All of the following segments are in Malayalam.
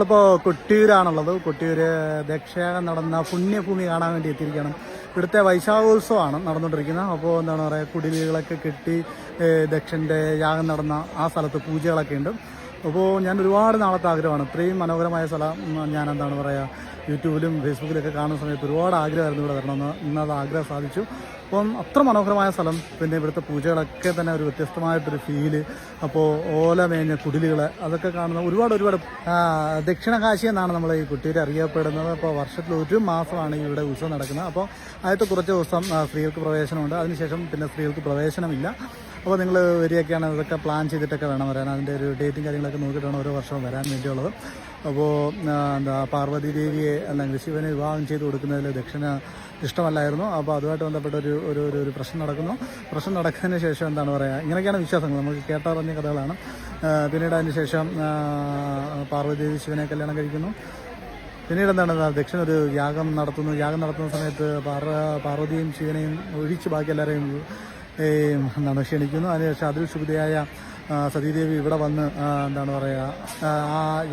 നമ്മളിപ്പോൾ കൊട്ടിയൂരാണുള്ളത്. കൊട്ടിയൂർ ദക്ഷയാഗം നടന്ന പുണ്യഭൂമി കാണാൻ വേണ്ടി എത്തിയിരിക്കുകയാണ്. ഇവിടുത്തെ വൈശാഖോത്സവമാണ് നടന്നുകൊണ്ടിരിക്കുന്നത്. അപ്പോൾ എന്താണ് പറയുക കുടിലുകളൊക്കെ കെട്ടി ദക്ഷന്റെ യാഗം നടന്ന ആ സ്ഥലത്ത് പൂജകളൊക്കെ ഉണ്ട്. അപ്പോൾ ഞാൻ ഒരുപാട് നാളത്തെ ആഗ്രഹമാണ്. ഇത്രയും മനോഹരമായ സ്ഥലം ഞാൻ എന്താണ് പറയുക യൂട്യൂബിലും ഫേസ്ബുക്കിലൊക്കെ കാണുന്ന സമയത്ത് ഒരുപാട് ആഗ്രഹമായിരുന്നു ഇവിടെ വരണമെന്ന്. ഇന്ന് അത് ആഗ്രഹം സാധിച്ചു. അപ്പം അത്ര മനോഹരമായ സ്ഥലം പിന്നെ ഇവിടുത്തെ പൂജകളൊക്കെ തന്നെ ഒരു വ്യത്യസ്തമായിട്ടൊരു ഫീൽ അപ്പോൾ ഓല മേഞ്ഞ കുടിലുകൾ അതൊക്കെ കാണുന്ന ഒരുപാട് ഒരുപാട് ദക്ഷിണ കാശി എന്നാണ് നമ്മൾ ഈ കുട്ടിയിൽ അറിയപ്പെടുന്നത്. അപ്പോൾ വർഷത്തിൽ ഒരു മാസമാണ് ഇവിടെ ഉത്സവം നടക്കുന്നത്. അപ്പോൾ ആദ്യത്തെ കുറച്ച് ദിവസം സ്ത്രീകൾക്ക് പ്രവേശനമുണ്ട്. അതിനുശേഷം പിന്നെ സ്ത്രീകൾക്ക് പ്രവേശനമില്ല. അപ്പോൾ നിങ്ങൾ വരികയൊക്കെയാണ് ഇതൊക്കെ പ്ലാൻ ചെയ്തിട്ടൊക്കെ വേണം വരാൻ. അതിന്റെ ഒരു ഡേറ്റും കാര്യങ്ങളൊക്കെ നോക്കിയിട്ടാണ് ഓരോ വർഷവും വരാൻ വേണ്ടിയുള്ളത്. അപ്പോൾ എന്താ പാർവതി ദേവിയെ അല്ലെങ്കിൽ ശിവനെ വിവാഹം ചെയ്ത് കൊടുക്കുന്നതിൽ ദക്ഷിണ ഇഷ്ടമല്ലായിരുന്നു. അപ്പോൾ അതുമായിട്ട് ബന്ധപ്പെട്ട ഒരു ഒരു ഒരു- പ്രശ്നം നടക്കുന്നു. പ്രശ്നം നടക്കുന്നതിന് ശേഷം എന്താണ് പറയുക ഇങ്ങനെയൊക്കെയാണ് വിശ്വാസങ്ങൾ. നമുക്ക് കേട്ടറിഞ്ഞ കഥകളാണ്. പിന്നീട് അതിന് ശേഷം പാർവതി ദേവി ശിവനെ കല്യാണം കഴിക്കുന്നു. പിന്നീട് എന്താണ് ദക്ഷിണ ഒരു യാഗം നടത്തുന്നു. യാഗം നടത്തുന്ന സമയത്ത് പാർവ പാർവതിയും ശിവനെയും ഒഴിച്ച് ബാക്കി എല്ലാവരെയും എന്താണ് ക്ഷണിക്കുന്നു. അതിനുശേഷം അതിൽ ശുഭിതയായ സതീദേവി ഇവിടെ വന്ന് എന്താണ് പറയുക ആ,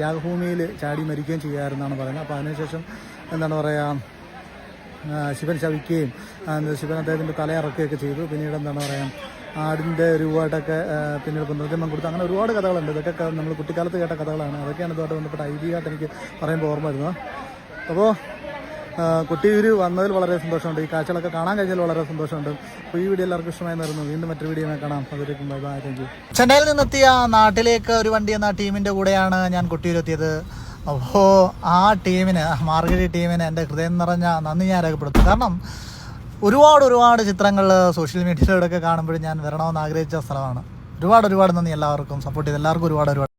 യാഗഭൂമിയിൽ ചാടി മരിക്കുകയും ചെയ്യാമായിരുന്നാണ് പറയുന്നത്. അപ്പോൾ അതിനുശേഷം എന്താണ് പറയുക ശിവൻ ശവിക്കുകയും ശിവൻ അദ്ദേഹത്തിന്റെ തലയിറക്കുകയൊക്കെ ചെയ്തു. പിന്നീട് എന്താണ് പറയുക ആടിന്റെ രൂപമായിട്ടൊക്കെ പിന്നീട് പുനർജന്മം കൊടുത്തു. അങ്ങനെ ഒരുപാട് കഥകളുണ്ട്. ഇതൊക്കെ നമ്മൾ കുട്ടിക്കാലത്ത് കേട്ട കഥകളാണ്. അതൊക്കെയാണ് ഇതുമായിട്ട് ബന്ധപ്പെട്ട ഐതിഹ്യമായിട്ട് എനിക്ക് പറയുമ്പോൾ ഓർമ്മ വരുന്നത്. അപ്പോൾ കൊട്ടിയൂർ വന്നതിൽ വളരെ സന്തോഷമുണ്ട്. ഈ കാഴ്ചകളൊക്കെ കാണാൻ കഴിഞ്ഞതിൽ വളരെ സന്തോഷമുണ്ട്. അപ്പോൾ ഈ വീഡിയോ എല്ലാവർക്കും ഇഷ്ടമായി നിന്നു വീണ്ടും മറ്റൊരു വീഡിയോ കാണാം. അതിലേക്കും ബൈ ബൈ. Thank you. ചെന്നൈയിൽ നിന്നെത്തിയ നാട്ടിലേക്ക് ഒരു വണ്ടി എന്ന ടീമിന്റെ കൂടെയാണ് ഞാൻ കൊട്ടിയൂരെത്തിയത് അപ്പോൾ ആ ടീമിന് മാർഗരി ടീമിന് എന്റെ ഹൃദയം നിറഞ്ഞ നന്ദി ഞാൻ രേഖപ്പെടുത്തും കാരണം ഒരുപാട് ഒരുപാട് ചിത്രങ്ങൾ സോഷ്യൽ മീഡിയയിലൂടെയൊക്കെ കാണുമ്പോഴും ഞാൻ വരണമെന്ന് ആഗ്രഹിച്ച സ്ഥലമാണ്. ഒരുപാട് ഒരുപാട് നന്ദി എല്ലാവർക്കും. സപ്പോർട്ട് ചെയ്ത് എല്ലാവർക്കും ഒരുപാട് ഒരുപാട്